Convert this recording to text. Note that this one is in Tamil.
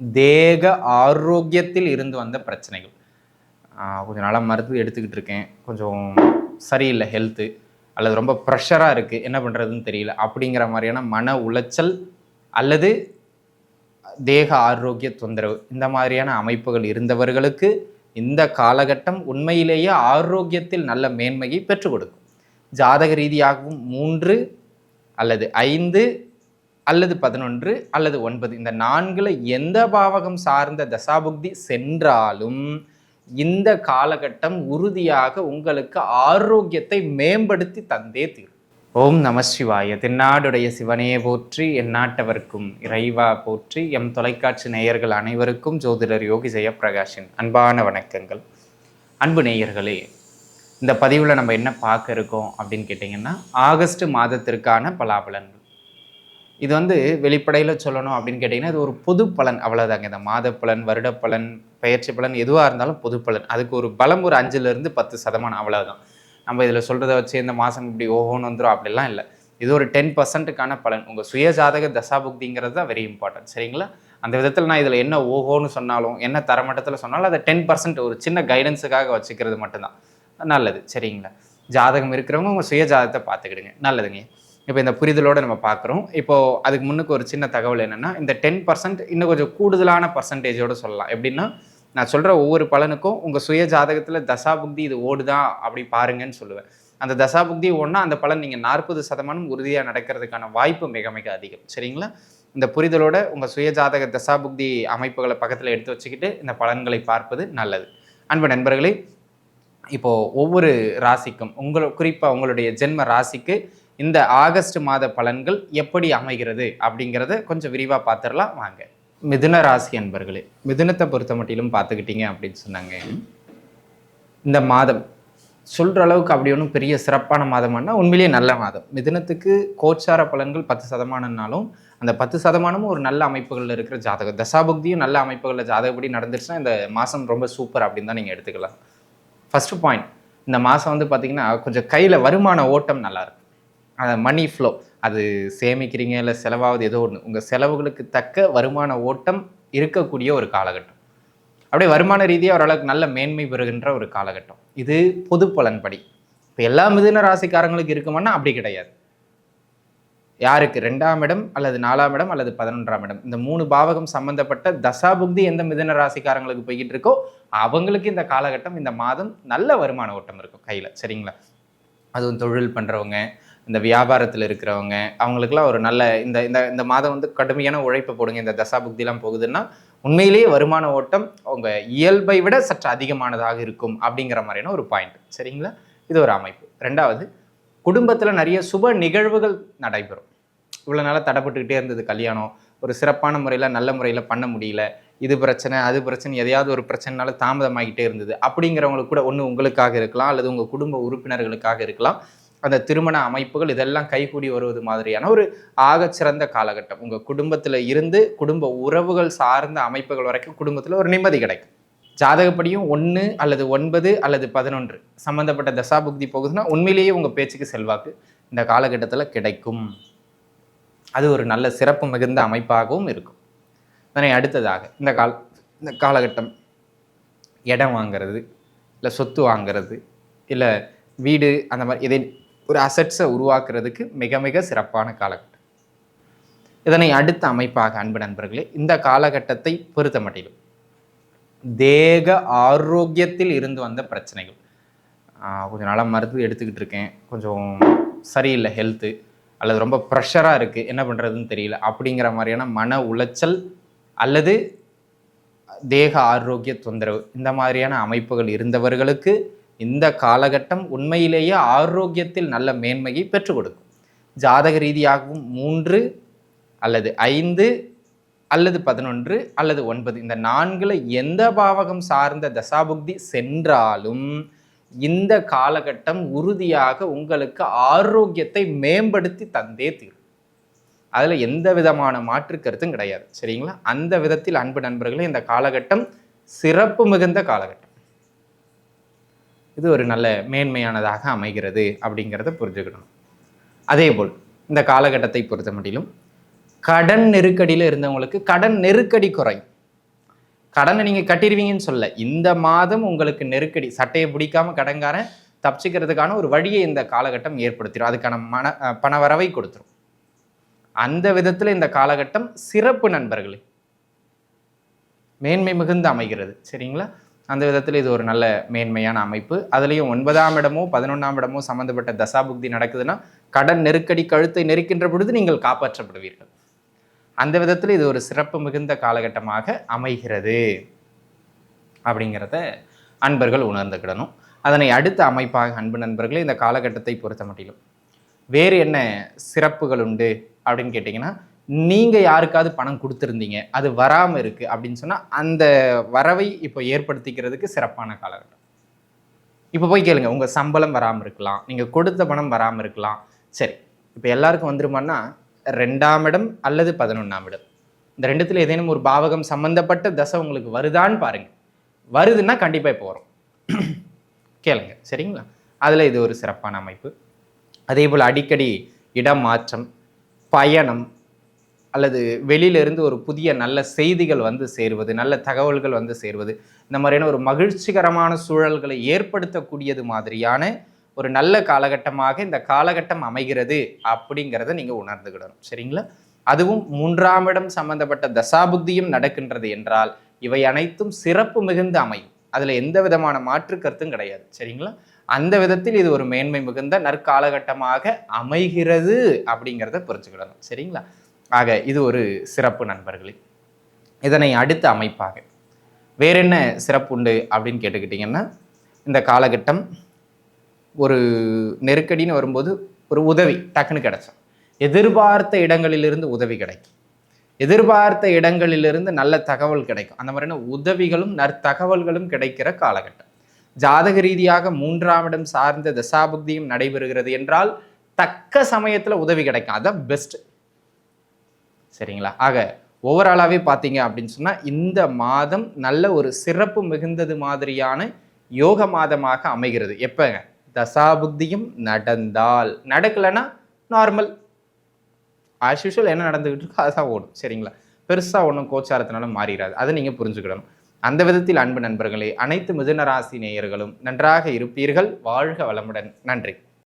தேக ஆரோக்கியத்தில் இருந்து வந்த பிரச்சனைகள். கொஞ்சம் நல்லா நாளாக மருந்து எடுத்துக்கிட்டு இருக்கேன். கொஞ்சம் சரியில்லை ஹெல்த்து அல்லது ரொம்ப ப்ரெஷராக இருக்குது என்ன பண்ணுறதுன்னு தெரியல. அப்படிங்கிற மாதிரியான மன உளைச்சல் அல்லது தேக ஆரோக்கிய தொந்தரவு. இந்த மாதிரியான அமைப்புகள் இருந்தவர்களுக்கு இந்த காலகட்டம் உண்மையிலேயே ஆரோக்கியத்தில் நல்ல மேன்மையை பெற்றுக் கொடுக்கும். ஜாதக ரீதியாகவும் மூன்று அல்லது ஐந்து அல்லது பதினொன்று அல்லது ஒன்பது. இந்த நான்குல எந்த பாவகம் சார்ந்த தசாபுக்தி சென்றாலும் இந்த காலகட்டம் உறுதியாக உங்களுக்கு ஆரோக்கியத்தை மேம்படுத்தி தந்தே தீரும். ஓம் நம சிவாய. தென்னாடுடைய சிவனையே போற்றி எந்நாட்டவர்க்கும் இறைவா போற்றி எம் தொலைக்காட்சி நேயர்கள் அனைவருக்கும் ஜோதிடர் யோகி ஜெயப்பிரகாஷின் அன்பான வணக்கங்கள். அன்பு நேயர்களே இந்த பதிவில் நம்ம என்ன பார்க்க இருக்கோம் அப்படின்னு கேட்டிங்கன்னா ஆகஸ்ட் மாதத்திற்கான பலாபலன்கள். இது வந்து வெளிப்படையில் சொல்லணும் அப்படின்னு கேட்டிங்கன்னா இது ஒரு பொது பலன். அவ்வளோதாங்க இந்த மாத பலன் வருட பலன் பயிற்சி பலன் எதுவாக இருந்தாலும் பொது பலன். அதுக்கு ஒரு பலம் ஒரு அஞ்சுலேருந்து பத்து சதமானம். அவ்வளோதான் நம்ம இதில் சொல்கிறத வச்சு இந்த மாதம் இப்படி ஓஹோன்னு வந்துடும் அப்படிலாம் இல்லை. இது ஒரு டென் பர்சன்ட்டுக்கான பலன். உங்கள் சுயஜாதக தசாபுக்திங்கிறது தான் வெரி இம்பார்ட்டன்ட் சரிங்களா? அந்த விதத்தில் நான் இதில் என்ன ஓஹோன்னு சொன்னாலும் என்ன தரமட்டத்தில் சொன்னாலும் அதை டென் பர்சன்ட் ஒரு சின்ன கைடன்ஸுக்காக வச்சுக்கிறது மட்டும்தான். நல்லது. சரிங்களா? ஜாதகம் இருக்கிறவங்க உங்கள் சுய ஜாதகத்தை பார்த்துக்கிடுங்க. நல்லதுங்க. இப்போ இந்த புரிதலோடு நம்ம பார்க்குறோம். இப்போது அதுக்கு முன்னுக்கு ஒரு சின்ன தகவல் என்னென்னா இந்த டென் பர்சன்ட் இன்னும் கொஞ்சம் கூடுதலான பர்சன்டேஜோடு சொல்லலாம். எப்படின்னா நான் சொல்கிற ஒவ்வொரு பலனுக்கும் உங்கள் சுய ஜாதகத்தில் தசாபுக்தி இது ஓடுதா அப்படி பாருங்கன்னு சொல்லுவேன். அந்த தசாபுக்தி ஓடுனா அந்த பலன் நீங்கள் நாற்பது சதமானம் உறுதியாக நடக்கிறதுக்கான வாய்ப்பு மிக மிக அதிகம். சரிங்களா? இந்த புரிதலோட உங்கள் சுய ஜாதக தசாபுக்தி அமைப்புகளை பக்கத்தில் எடுத்து வச்சுக்கிட்டு இந்த பலன்களை பார்ப்பது நல்லது. அன்பு நண்பர்களே இப்போது ஒவ்வொரு ராசிக்கும் உங்கள் குறிப்பாக உங்களுடைய ஜென்ம ராசிக்கு இந்த ஆகஸ்ட் மாத பலன்கள் எப்படி அமைகிறது அப்படிங்கிறத கொஞ்சம் விரிவாக பார்த்துடலாம் வாங்க. மிதுன ராசி அன்பர்களே மிதுனத்தை பொறுத்த மட்டிலும் பார்த்துக்கிட்டீங்க அப்படின்னு சொன்னாங்க. இந்த மாதம் சொல்கிற அளவுக்கு அப்படி ஒன்றும் பெரிய சிறப்பான மாதம்னா உண்மையிலேயே நல்ல மாதம். மிதுனத்துக்கு கோச்சார பலன்கள் பத்து சதமானம்னாலும் அந்த பத்து சதமானமும் ஒரு நல்ல அமைப்புகளில் இருக்கிற ஜாதகம். தசாபுக்தியும் நல்ல அமைப்புகளில் ஜாதகப்படி நடந்துருச்சுன்னா இந்த மாதம் ரொம்ப சூப்பர் அப்படின்னு தான் நீங்கள் எடுத்துக்கலாம். ஃபஸ்ட்டு பாயிண்ட் இந்த மாதம் வந்து பார்த்திங்கன்னா கொஞ்சம் கையில் வருமான ஓட்டம் நல்லாயிருக்கும் மணி ஃப்ளோ அது சேமிக்கிறீங்க இல்லை செலவாவது ஏதோ ஒன்று உங்கள் செலவுகளுக்கு தக்க வருமான ஓட்டம் இருக்கக்கூடிய ஒரு காலகட்டம். அப்படியே வருமான ரீதியாக ஓரளவுக்கு நல்ல மேன்மை பெறுகின்ற ஒரு காலகட்டம். இது பொது பலன்படி. இப்போ எல்லா மிதுன ராசிக்காரங்களுக்கு இருக்குமானா அப்படி கிடையாது. யாருக்கு? ரெண்டாம் இடம் அல்லது நாலாம் இடம் அல்லது பதினொன்றாம் இடம். இந்த மூணு பாவகம் சம்பந்தப்பட்ட தசாபுக்தி எந்த மிதுன ராசிக்காரங்களுக்கு போய்கிட்டு இருக்கோ அவங்களுக்கு இந்த காலகட்டம் இந்த மாதம் நல்ல வருமான ஓட்டம் இருக்கும் கையில். சரிங்களா? அதுவும் தொழில் பண்ணுறவங்க இந்த வியாபாரத்தில் இருக்கிறவங்க அவங்களுக்குலாம் ஒரு நல்ல இந்த இந்த இந்த மாதம் வந்து கடுமையான உழைப்பு போடுங்க இந்த தசாபுக்திலாம் போகுதுன்னா உண்மையிலேயே வருமான ஓட்டம் அவங்க இயல்பை விட சற்று அதிகமானதாக இருக்கும் அப்படிங்கிற மாதிரியான ஒரு பாயிண்ட் சரிங்களா? இது ஒரு அமைப்பு. ரெண்டாவது குடும்பத்தில் நிறைய சுப நிகழ்வுகள் நடைபெறும். இவ்வளோ நாளாக தடைப்பட்டுக்கிட்டே இருந்தது கல்யாணம். ஒரு சிறப்பான முறையில் நல்ல முறையில் பண்ண முடியல. இது பிரச்சனை அது பிரச்சனை எதையாவது ஒரு பிரச்சனைனால தாமதமாகிட்டே இருந்தது. அப்படிங்கிறவங்களுக்கு கூட ஒன்று உங்களுக்காக இருக்கலாம் அல்லது உங்கள் குடும்ப உறுப்பினர்களுக்காக இருக்கலாம். அந்த திருமண அமைப்புகள் இதெல்லாம் கைகூடி வருவது மாதிரியான ஒரு ஆகச்சிறந்த காலகட்டம். உங்கள் குடும்பத்தில் இருந்து குடும்ப உறவுகள் சார்ந்த அமைப்புகள் வரைக்கும் குடும்பத்தில் ஒரு நிம்மதி கிடைக்கும். ஜாதகப்படியும் ஒன்று அல்லது ஒன்பது அல்லது பதினொன்று சம்மந்தப்பட்ட தசாபுக்தி போகுதுன்னா உண்மையிலேயே உங்கள் பேச்சுக்கு செல்வாக்கு இந்த காலகட்டத்தில் கிடைக்கும். அது ஒரு நல்ல சிறப்பு மிகுந்த அமைப்பாகவும் இருக்கும். அதனை அடுத்ததாக இந்த கால இந்த காலகட்டம் இடம் வாங்கிறது இல்லை சொத்து வாங்கிறது இல்லை வீடு அந்த மாதிரி இதை ஒரு அசட்ஸை உருவாக்குறதுக்கு மிக மிக சிறப்பான காலகட்டம். இதனை அடுத்த அமைப்பாக அன்பு நண்பர்களே இந்த காலகட்டத்தை பொறுத்த மட்டிலும் தேக ஆரோக்கியத்தில் இருந்து வந்த பிரச்சனைகள். கொஞ்சம் நாளாக மருந்து எடுத்துக்கிட்டு இருக்கேன். கொஞ்சம் சரியில்லை ஹெல்த்து அல்லது ரொம்ப ப்ரெஷராக இருக்குது என்ன பண்ணுறதுன்னு தெரியல. அப்படிங்கிற மாதிரியான மன உளைச்சல் அல்லது தேக ஆரோக்கிய தொந்தரவு. இந்த மாதிரியான அமைப்புகள் இருந்தவர்களுக்கு இந்த காலகட்டம் உண்மையிலேயே ஆரோக்கியத்தில் நல்ல மேன்மையை பெற்றுக் கொடுக்கும். ஜாதக ரீதியாகவும் மூன்று அல்லது ஐந்து அல்லது பதினொன்று அல்லது ஒன்பது இந்த நான்குல எந்த பாவகம் சார்ந்த தசாபுக்தி சென்றாலும் இந்த காலகட்டம் உறுதியாக உங்களுக்கு ஆரோக்கியத்தை மேம்படுத்தி தந்தே தீரும். அதில் எந்த விதமான மாற்று கருத்தும் கிடையாது. சரிங்களா? அந்த விதத்தில் அன்பு நண்பர்களே இந்த காலகட்டம் சிறப்பு மிகுந்த காலகட்டம். இது ஒரு நல்ல மேன்மையானதாக அமைகிறது அப்படிங்கிறத புரிஞ்சுக்கணும். அதே போல் இந்த காலகட்டத்தை பொறுத்த மட்டிலும் கடன் நெருக்கடியில் இருந்தவங்களுக்கு கடன் நெருக்கடி குறையும். கடனை நீங்கள் கட்டிடுவீங்கன்னு சொல்ல இந்த மாதம் உங்களுக்கு நெருக்கடி சட்டையை பிடிக்காம கடன்காரன் தப்பிச்சுக்கிறதுக்கான ஒரு வழியை இந்த காலகட்டம் ஏற்படுத்திடும். அதுக்கான மன பணவரவை கொடுத்துரும். அந்த விதத்தில் இந்த காலகட்டம் சிறப்பு நண்பர்களே. மேன்மை மிகுந்து அமைகிறது. சரிங்களா? அந்த விதத்தில் இது ஒரு நல்ல மேன்மையான அமைப்பு. அதுலேயும் ஒன்பதாம் இடமோ பதினொன்றாம் இடமோ சம்மந்தப்பட்ட தசாபுக்தி நடக்குதுன்னா கடன் நெருக்கடி கழுத்தை நெருக்கின்ற பொழுது நீங்கள் காப்பாற்றப்படுவீர்கள். அந்த விதத்தில் இது ஒரு சிறப்பு மிகுந்த காலகட்டமாக அமைகிறது. அப்படிங்கிறத அன்பர்கள் உணர்ந்துக்கிடணும். அதனை அடுத்த அமைப்பாக அன்பு நண்பர்களே இந்த காலகட்டத்தை பொறுத்த மட்டிலும் வேறு என்ன சிறப்புகள் உண்டு அப்படின்னு கேட்டிங்கன்னா நீங்கள் யாருக்காவது பணம் கொடுத்துருந்தீங்க அது வராமல் இருக்குது அப்படின்னு சொன்னால் அந்த வரவை இப்போ ஏற்படுத்திக்கிறதுக்கு சிறப்பான காலகட்டம். இப்போ போய் கேளுங்க உங்கள் சம்பளம் வராமல் இருக்கலாம் நீங்கள் கொடுத்த பணம் வராமல் இருக்கலாம். சரி இப்போ எல்லாருக்கும் வந்துருமான்னா ரெண்டாம் இடம் அல்லது பதினொன்றாம் இடம். இந்த ரெண்டுத்தில் ஏதேனும் ஒரு பாவகம் சம்மந்தப்பட்ட தசை உங்களுக்கு வருதான்னு பாருங்கள் வருதுன்னா கண்டிப்பாக இப்போ வரும். கேளுங்க சரிங்களா? அதில் இது ஒரு சிறப்பான அமைப்பு. அதே போல் அடிக்கடி இடம் மாற்றம் பயணம் அல்லது வெளியிலிருந்து ஒரு புதிய நல்ல செய்திகள் வந்து சேருவது நல்ல தகவல்கள் வந்து சேருவது இந்த மாதிரியான ஒரு மகிழ்ச்சிகரமான சூழல்களை ஏற்படுத்தக்கூடியது மாதிரியான ஒரு நல்ல காலகட்டமாக இந்த காலகட்டம் அமைகிறது அப்படிங்கிறத நீங்கள் உணர்ந்துக்கிடணும் சரிங்களா? அதுவும் மூன்றாம் இடம் சம்பந்தப்பட்ட தசாபுத்தியும் நடக்கின்றது என்றால் இவை அனைத்தும் சிறப்பு மிகுந்த அமையும். அதில் எந்த விதமான மாற்று கருத்தும் கிடையாது. சரிங்களா? அந்த விதத்தில் இது ஒரு மேன்மை மிகுந்த நற்காலகட்டமாக அமைகிறது அப்படிங்கிறத புரிஞ்சுக்கிடணும். சரிங்களா? ஆக இது ஒரு சிறப்பு நண்பர்களே. இதனை அடுத்த அமைப்பாக வேற என்ன சிறப்பு உண்டு அப்படின்னு கேட்டுக்கிட்டிங்கன்னா இந்த காலகட்டம் ஒரு நெருக்கடின்னு வரும்போது ஒரு உதவி டக்குன்னு கிடைச்சோம் எதிர்பார்த்த இடங்களிலிருந்து உதவி கிடைக்கும். எதிர்பார்த்த இடங்களிலிருந்து நல்ல தகவல் கிடைக்கும். அந்த மாதிரியான உதவிகளும் நற்தகவல்களும் கிடைக்கிற காலகட்டம். ஜாதக ரீதியாக மூன்றாம் இடம் சார்ந்த தசாபுக்தியும் நடைபெறுகிறது என்றால் தக்க சமயத்தில் உதவி கிடைக்கும். அதுதான் பெஸ்ட் சரிங்களா? ஆக ஓவராலாகவே பார்த்தீங்க அப்படின்னு சொன்னால் இந்த மாதம் நல்ல ஒரு சிறப்பு மிகுந்தது மாதிரியான யோக மாதமாக அமைகிறது. எப்போங்க? தசாபுத்தியும் நடந்தால். நடக்கலைன்னா நார்மல் ஆஸ் யூஷுவல் என்ன நடந்துக்கிட்டு இருக்கோ அதான் ஓடும். சரிங்களா? பெருசாக ஒன்றும் கோச்சாரத்தினால மாறிடாது அதை நீங்கள் புரிஞ்சுக்கிடணும். அந்த விதத்தில் அன்பு நண்பர்களே அனைத்து மிதுன ராசி நேயர்களும் நன்றாக இருப்பீர்கள். வாழ்க வளமுடன். நன்றி.